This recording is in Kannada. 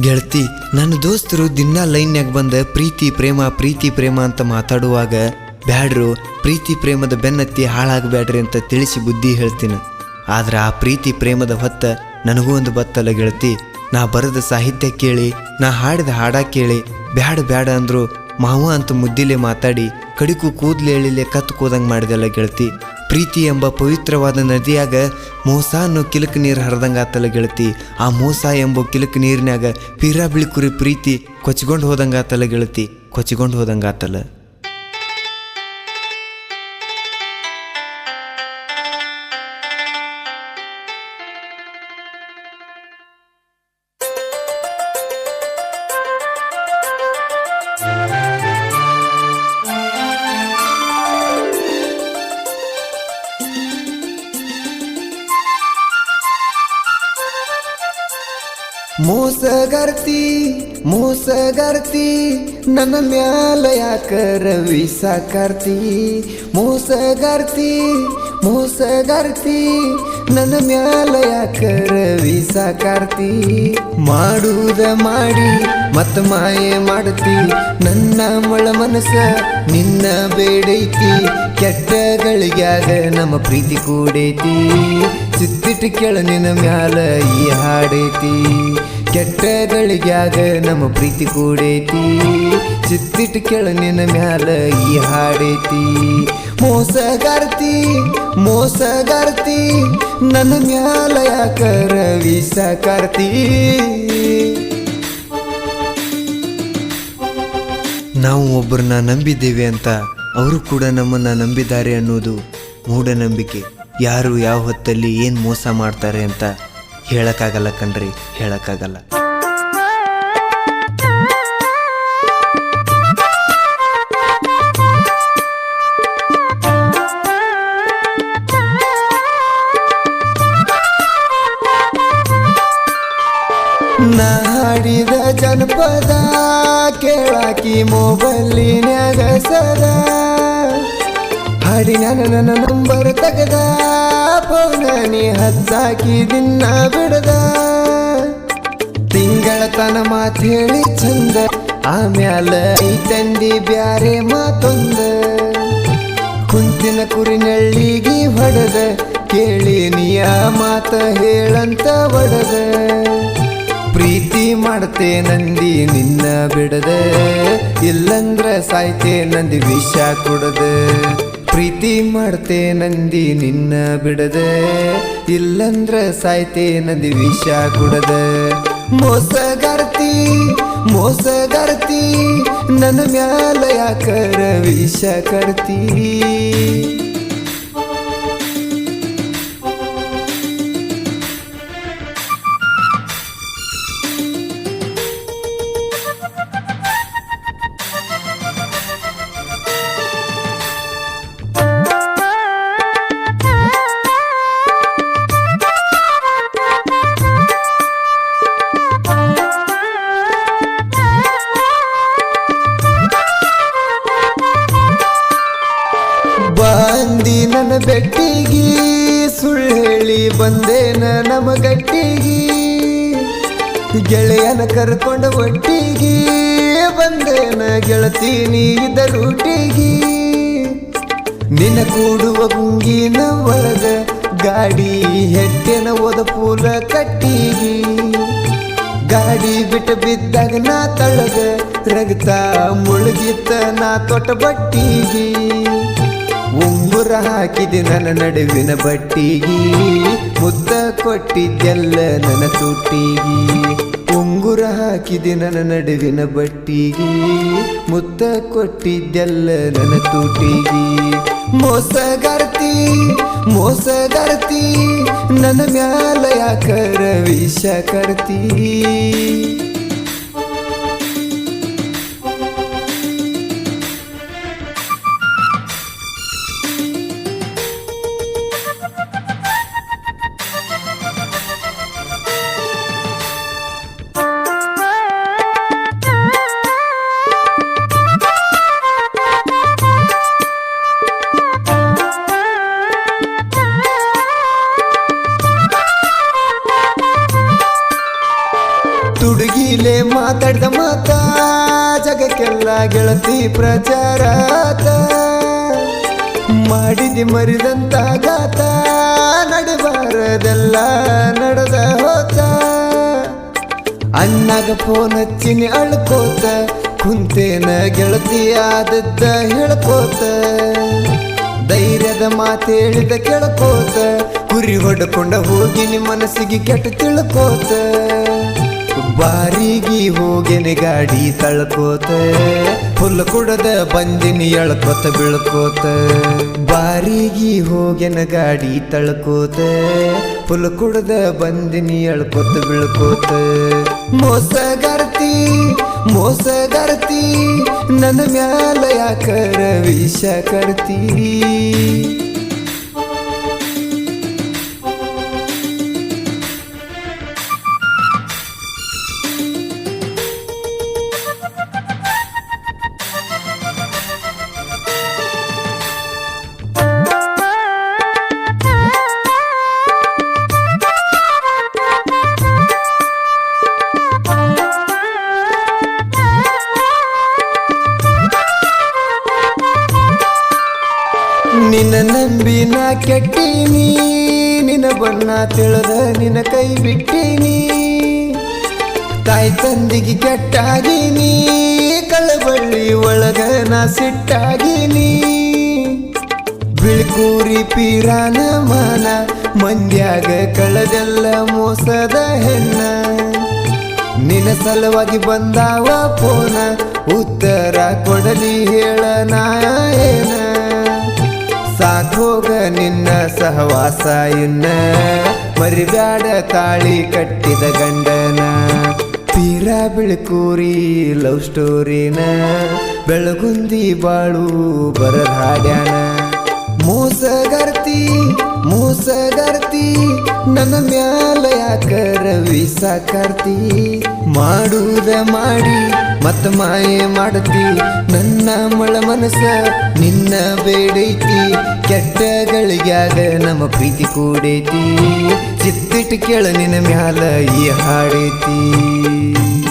ಗೆಳತಿ, ನನ್ನ ದೋಸ್ತರು ದಿನ ಲೈನ್ಯಾಗ ಬಂದ ಪ್ರೀತಿ ಪ್ರೇಮ ಪ್ರೀತಿ ಪ್ರೇಮ ಅಂತ ಮಾತಾಡುವಾಗ, ಬ್ಯಾಡ್ರು, ಪ್ರೀತಿ ಪ್ರೇಮದ ಬೆನ್ನತ್ತಿ ಹಾಳಾಗಬ್ಯಾಡ್ರಿ ಅಂತ ತಿಳಿಸಿ ಬುದ್ಧಿ ಹೇಳ್ತೀನಿ. ಆದ್ರೆ ಆ ಪ್ರೀತಿ ಪ್ರೇಮದ ಹೊತ್ತ ನನಗೂ ಒಂದು ಬತ್ತಲ್ಲ ಗೆಳತಿ, ನಾ ಬರೆದ ಸಾಹಿತ್ಯ ಕೇಳಿ, ನಾ ಹಾಡಿದ ಹಾಡ ಕೇಳಿ, ಬ್ಯಾಡ ಬ್ಯಾಡ ಅಂದ್ರು ಮಾವ ಅಂತ ಮುದ್ದಿಲೆ ಮಾತಾಡಿ, ಕಡಿಕು ಕೂದ್ಲು ಎಳಿಲೆ ಕತ್ತು ಕೂದಂಗೆ ಮಾಡಿದೆಲ್ಲ ಗೆಳತಿ. ಪ್ರೀತಿ ಎಂಬ ಪವಿತ್ರವಾದ ನದಿಯಾಗ ಮೋಸ ಅನ್ನೋ ಕಿಲಕ್ ನೀರು ಹರಿದಂಗಾತಲ್ಲ ಗೆಳತಿ. ಆ ಮೋಸ ಎಂಬ ಕಿಲಕ್ ನೀರಿನಾಗ ಪೀರಾ ಬಿಳಿಕುರಿ ಪ್ರೀತಿ ಕೊಚ್ಕೊಂಡು ಹೋದಂಗಾತಲ್ಲ ಗೆಳತಿ. ಕೊಚ್ಕೊಂಡು ಹೋದಂಗಾತಲ್ಲ ಮೋಸಗರ್ತಿ ಮೋಸಗರ್ತಿ ನನ್ನ ಮ್ಯಾಲ ಯಾಕರ ವಿಸಾಕರ್ತಿ ಮೋಸಗರ್ತಿ ಮೋಸಗರ್ತಿ, ನನ್ನ ಮ್ಯಾಲ ಯಾಕರ ವಿಸಾಕರ್ತಿ ಮಾಡುವುದ ಮಾಡಿ, ಮತ್ತ ಮಾಯೆ ಮಾಡ್ತಿ. ನನ್ನ ಮಳ ಮನಸ ನಿನ್ನ ಬೇಡೈತಿ. ಕೆಟ್ಟಗಳಿಗ್ಯಾಗ ನಮ್ಮ ಪ್ರೀತಿ ಕೂಡೈತಿ. ಚಿತ್ತಿಟ್ಟು ಕೇಳ ನಿನ್ನ ಮ್ಯಾಲ ಈ ಹಾಡೈತಿ. ಕೆಟ್ಟಗಳಿಗ್ಯಾಗ ನಮ್ಮ ಪ್ರೀತಿ ಕೂಡೈತಿ. ಚಿತ್ತಿಟ್ಟು ಕೇಳ ನಿನ್ನ ಮ್ಯಾಲ ಈ ಹಾಡೈತಿ. ಮೋಸಗಾರ್ತಿ ಮೋಸಗಾರ್ತಿ, ನನ್ನ ಮ್ಯಾಲ ವಿಸಕಾರ್ತಿ ನಾವು ಒಬ್ಬರನ್ನ ನಂಬಿದ್ದೇವೆ ಅಂತ ಅವರು ಕೂಡ ನಮ್ಮನ್ನ ನಂಬಿದ್ದಾರೆ ಅನ್ನೋದು ಮೂಢನಂಬಿಕೆ. ಯಾರು ಯಾವ ಹೊತ್ತಲ್ಲಿ ಏನು ಮೋಸ ಮಾಡ್ತಾರೆ ಅಂತ ಹೇಳೋಕ್ಕಾಗಲ್ಲ ಕಣ್ರಿ, ಹೇಳಕ್ಕಾಗಲ್ಲ. ಜನಪದ ಕೇಳಾಕಿ ಮೊಬೈಲಿನ್ಯಾಗ ಸದ. ಹಾಡಿನ ನನ್ನ ನಂಬರ್ ತೆಗೆದ ಫೋನ ನೀ ಹಚ್ಚಾಕಿ ದಿನ ಬಿಡದ. ತಿಂಗಳ ತನ ಮಾತು ಹೇಳಿ ಚಂದ, ಆಮ್ಯಾಲ ಈ ತಂದಿ ಬ್ಯಾರೆ ಮಾತೊಂದ. ಕುಂತಿನ ಕುರಿ ನಳ್ಳಿಗಿ ಹೊಡೆದ, ಕೇಳಿ ನೀಯ ಮಾತ ಹೇಳಂತ ಒಡದ. ಪ್ರೀತಿ ಮಾಡ್ತೆ ನಂದಿ ನಿನ್ನ ಬಿಡದೆ, ಇಲ್ಲಂದ್ರ ಸಾಯ್ತೆ ನಂದಿ ವಿಷ ಕೊಡದೆ. ಪ್ರೀತಿ ಮಾಡ್ತೆ ನಂದಿ ನಿನ್ನ ಬಿಡದೆ, ಇಲ್ಲಂದ್ರ ಸಾಯ್ತೆ ನಂದಿ ವಿಷ ಕೊಡದೆ. ಮೋಸಗಾರ್ತಿ ಮೋಸಗಾರ್ತಿ, ನನ್ನ ಮ್ಯಾಲ ಯಾಕರ ವಿಷ ಕರ್ತಿ ನನ್ನ ಬೆಟ್ಟಿಗಿ ಸುಳ್ಳು ಹೇಳಿ ಬಂದೇನ ನಮ್ಮ ಗಟ್ಟಿಗಿ. ಗೆಳೆಯನ ಕರ್ಕೊಂಡು ಒಟ್ಟಿಗಿ ಬಂದೇನ ಗೆಳತೀನಿ ರೂಟಿಗಿ. ನಿನ್ನ ಕೂಡುವ ಗುಂಗಿನ ಒಳಗ ಗಾಡಿ ಹೆಟ್ಟಿನ ಓದ ಪೂಲ ಕಟ್ಟಿಗಿ. ಗಾಡಿ ಬಿಟ್ಟು ಬಿದ್ದಾಗ ನಾ ತಳಗ ರಗತ ಮುಳುಗಿತ್ತ ನಾ ತೊಟ್ಟ ಬಟ್ಟಿಗಿ. ಉಂಗುರ ಹಾಕಿದೆ ನನ್ನ ನಡುವಿನ ಬಟ್ಟಿಗಿ. ಮುದ್ದ ಕೊಟ್ಟಿದ್ದೆಲ್ಲ ನನ್ನ ತುಟ್ಟಿಗಿ. ಉಂಗುರ ಹಾಕಿದೆ ನನ್ನ ನಡುವಿನ ಬಟ್ಟಿಗಿ. ಮುತ್ತ ಕೊಟ್ಟಿದ್ದೆಲ್ಲ ನನ್ನ ತುಟಿಗಿ ಮೋಸಗಾರ್ತಿ ಮೋಸಗಾರ್ತಿ, ನನ್ನ ಮ್ಯಾಲ ಯಾಕರ ವಿಷ ಕರ್ತಿ? ಹುಡುಗಿಲೆ ಮಾತಾಡ್ದ ಮಾತ, ಜಗಕ್ಕೆಲ್ಲ ಗೆಳತಿ ಪ್ರಚಾರ ಆತ. ಮಾಡಿದಿ ಮರಿದಂತ ಗಾತ, ನಡಬಾರದೆಲ್ಲ ನಡೆದ ಹೋತ. ಅಣ್ಣಗ ಫೋನ್ ಹಚ್ಚಿನಿ ಅಳ್ಕೋತ, ಕುಂತೇನ ಗೆಳತಿ ಆದದ್ದ ಹೇಳ್ಕೋತ. ಧೈರ್ಯದ ಮಾತೇಳಿದ ಕೇಳ್ಕೋತ, ಕುರಿ ಹೊಡ್ಕೊಂಡ ಹೋಗಿನಿ ಮನಸ್ಸಿಗೆ ಕೆಟ್ಟ ತಿಳ್ಕೋತ. ಬಾರಿಗೆ ಹೋಗೆನೆ ಗಾಡಿ ತಳ್ಕೋತ. ಫುಲ್ ಕುಡದ ಬಂದಿನಿ ಎಳ್ಕೋತ ಬೀಳ್ಕೋತ. ಬಾರಿಗೆ ಹೋಗೆನ ಗಾಡಿ ತಳ್ಕೋತ. ಫುಲ್ ಕುಡದ ಬಂದಿನಿ ಎಳ್ಕೋತ ಬೀಳ್ಕೋತ. ಮೋಸಗಾರ್ತಿ ಮೋಸಗಾರ್ತಿ, ನನ್ನ ಮ್ಯಾಲ ಯಾಕರ ವಿಷ ಕರ್ತಿ ನಿನ್ನ ನಂಬಿ ನಾ ಕೆಟ್ಟೀನಿ, ನಿನ್ನ ಬಣ್ಣ ತಿಳಿದ ನಿನ್ನ ಕೈ ಬಿಟ್ಟೀನಿ. ತಾಯಿ ತಂದಿಗೆ ಕೆಟ್ಟಾಗೀನಿ ಕಳಬಳ್ಳಿ ಒಳಗ ನಾ ಸಿಟ್ಟಾಗೀನಿ. ಬಿಳ್ಕೂರಿ ಪೀರಾನ ಮಾನ, ಮಂದ್ಯಾಗ ಕಳದೆಲ್ಲ ಮೋಸದ ಹೆಣ್ಣ. ನಿನ್ನ ಸಲುವಾಗಿ ಬಂದಾವ ಪೋನ ಉತ್ತರ ಕೊಡಲಿ ಹೇಳ ನಾಯನ ಸಾಕೋಗ ನಿನ್ನ ಸಹವಾಸ ಇನ್ನ. ಮರಿಗಾಡ ತಾಳಿ ಕಟ್ಟಿದ ಗಂಡನ. ತೀರ ಬೆಳಕೂರಿ ಲವ್ ಸ್ಟೋರಿನ. ಬೆಳಗುಂದಿ ಬಾಳು ಬರದ ಹಾಡ್ಯಾನ ಮೋಸಗಾರ್ತಿ, ಮೂಸಗರ್ತಿ, ನನ್ನ ಮ್ಯಾಲ ಯಾಕರ ಕರ್ತಿ ಮಾಡುವುದ ಮಾಡಿ ಮತ್ತ ಮಾಯೆ ಮಾಡತಿ. ನನ್ನ ಮಳ ಮನಸ ನಿನ್ನ ಬೇಡೈತಿ. ಕೆಟ್ಟಗಳಿಗಾಗ ನಮ್ಮ ಪ್ರೀತಿ ಕೂಡೈತಿ. ಚಿತ್ತಿಟ್ಟು ಕೇಳ ನಿನ್ನ ಮ್ಯಾಲ ಈ ಹಾಡೈತಿ.